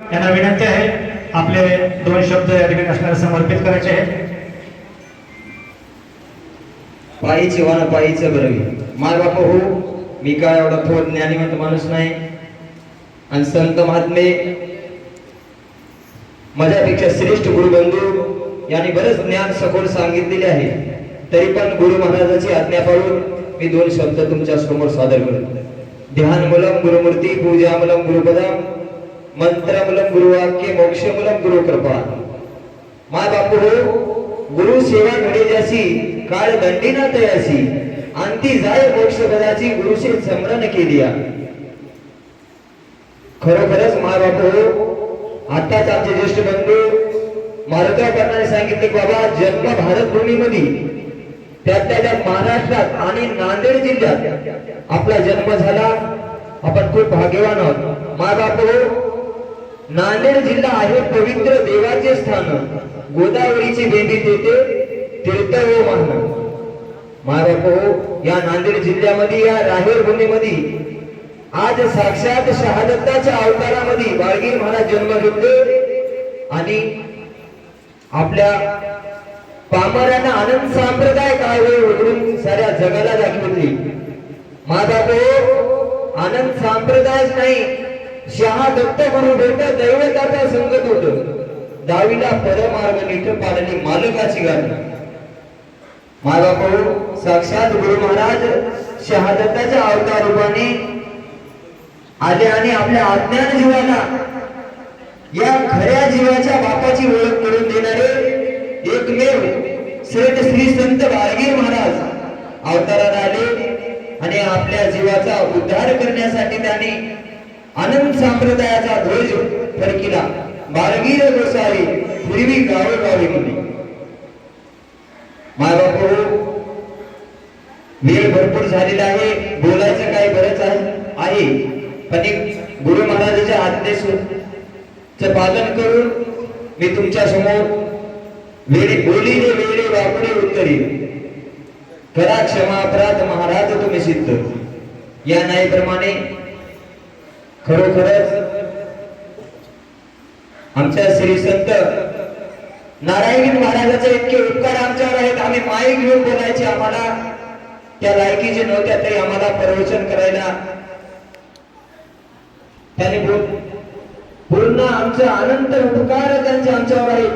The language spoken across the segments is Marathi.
यांना विनंती आहे आपले दोन शब्द या ठिकाणी असणारे समर्पित करायचे आहेत. पायीची वाना पायीचं बरवी. माय बाप हो मी काय एवढा थोर ज्ञानीवंत माणूस नाही. आणि संत महात्मे माझ्यापेक्षा श्रेष्ठ गुरुबंधू यांनी बरंच ज्ञान सखोल सांगितलेले आहे. तरी पण गुरु महाराजाची आज्ञा पाळून मी दोन शब्द तुमच्यासमोर सादर करतो. ध्यान मुलम गुरुमूर्ती पूजा मुलम गुरुपदम. मंत्रमुलम गुरुवाक्य मोक्षमुलम गुरु कृपा माय बापू हो गुरु सेवा घडे जासी काळ दंडीना तयासी. अंती जाय मोक्ष पदाची गुरुशे समरण केली खरोखरच माय बापू हो आताच आमचे ज्येष्ठ बंधू मारुतराव करणारे सांगितले की बाबा जन्म भारत भूमीमध्ये त्यातल्या महाराष्ट्रात आणि नांदेड जिल्ह्यात आपला जन्म झाला. आपण खूप भाग्यवान आहोत. माय बापू हो नांदेड जिल्हा आहे पवित्र देवाचे स्थान. गोदावरीची बेंदी तेथे तीर्थ व वाहन महाराज या नांदेड जिल्ह्यामध्ये या राहेर भूमीमध्ये आज साक्षात शहादत्ताच्या अवतारामध्ये वाळगीर महाराज जन्म घेतले आणि आपल्या पामरांना आनंद सांप्रदाय काय वेळ उघडून साऱ्या जगाला दाखवली महाबाबो आनंद सांप्रदायच नाही. शहादत्त गुरु भेट दैवताचा संगत होत. दावीला परमार्ग नीट पालनी मालकाची गाणी. महाबाबो साक्षात गुरु महाराज शहादत्ताच्या अवतार रूपाने आले आणि आपल्या अज्ञान जीवाला या खऱ्या जीवाच्या बापाची ओळख करून देणारे एकमेव श्रेष्ठ श्री संत बाळगीर महाराज अवताराला आले आणि आपल्या जीवाचा उद्धार करण्यासाठी त्यांनी संप्रदायाचा ध्वज फडकिला बालगीर गोसावी पूर्वी गावोगावी म्हणली माय बापू वेळ भरपूर झालेला आहे बोलायचं काही बरंच आहे पण एक गुरु महाराजाच्या आदेश पालन करून मी तुमच्यासमोर वेळी बोलीने वेळे वापरे उत्तरी करा क्षमा अपराध महाराज तुम्ही सिद्ध. या न्यायप्रमाणे खरोखरच आमच्या श्री संत नारायण महाराजाचे इतके उपकार आमच्यावर आहेत. आम्ही माई घेऊन बोलायचे. आम्हाला त्या लायकीचे नव्हत्या तरी आम्हाला प्रवचन करायला. त्याने पूर्ण आमचा अनंत उपकार त्यांचे आमच्यावर आहे.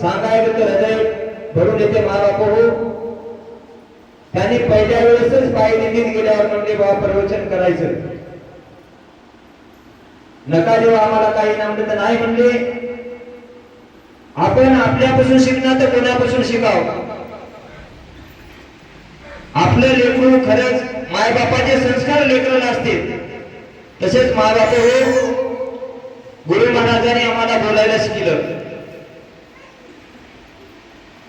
सांगायला तर हृदय भरून येते महाबाप हो त्यांनी पहिल्या वेळेसच पाय दिल्लीत गेल्यावर म्हणजे बाबा प्रवचन करायचं. नका देवा आम्हाला काही ना म्हणलं तर नाही म्हणले. आपण आपल्यापासून शिकणार तर कोणापासून शिकाव? आपलं लेकरू खरंच मायबापाचे संस्कार लेकरं असतील. तसेच मायबाप हो गुरु महाराजांनी आम्हाला बोलायला शिकलं.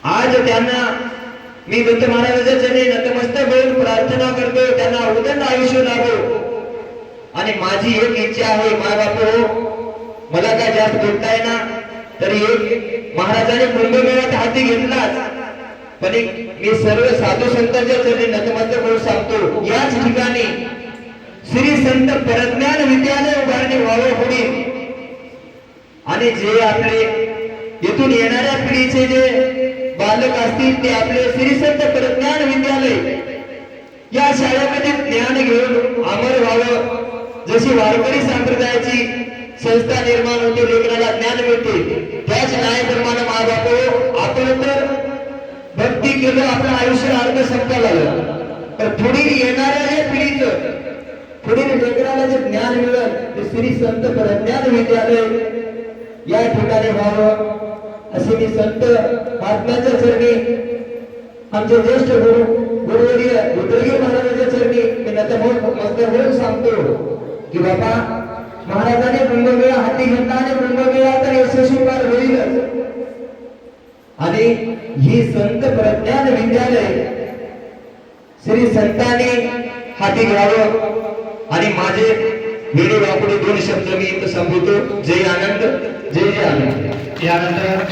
आज त्यांना मी दत्त महाराजाच्या चरणी नतमस्तक होऊन प्रार्थना करतो त्यांना उदंड आयुष्य लाभो. आणि माझी एक इच्छा आहे मायबाप हो मला काय जास्त भेटताय ना तरी एक महाराजाने मुंबई मेळ्यात हाती घेतलाच. पण एक मी सर्व साधू संतांच्या चरणी नतमस्तक म्हणून सांगतो याच ठिकाणी श्री संत परज्ञान विद्यालय उभारणी व्हावं होईल आणि जे आपले येथून येणाऱ्या पिढीचे जे बालक असतील ते आपले श्री संत परज्ञान विद्यालय या शाळेमध्ये ज्ञान घेऊन अमर व्हावं. जशी वारकरी संप्रदायाची संस्था निर्माण होते लेकराला ज्ञान मिळते त्याच न्यायाप्रमाणे महाबाप हो, आपण तर भक्ती केलं आपलं आयुष्य अर्ध संपायला लागलं तर पुढील येणाऱ्या या पिढीचं पुढील लेकराला जे ज्ञान मिळत ते श्री संत प्रज्ञान विद्यालय या ठिकाणी व्हावं असे मी संत महात्म्याच्या चरणी आमचे ज्येष्ठ गुरु गुरुवर्य रुद्रगिरी महाराजाच्या चरणी मी नतमोल मस्त होऊन सांगतो. की बाबा महाराजाने कुंभमेळा हाती घेतला आणि कुंभमेळा तर यशस्वी पार होईलच आणि ही संत प्रज्ञान विद्यालय श्री संतांनी हाती घ्यावं. आणि माझे वेळी वापरून दोन शब्द मी इथं संपवतो. जय आनंद जय जय आनंद. यानंतर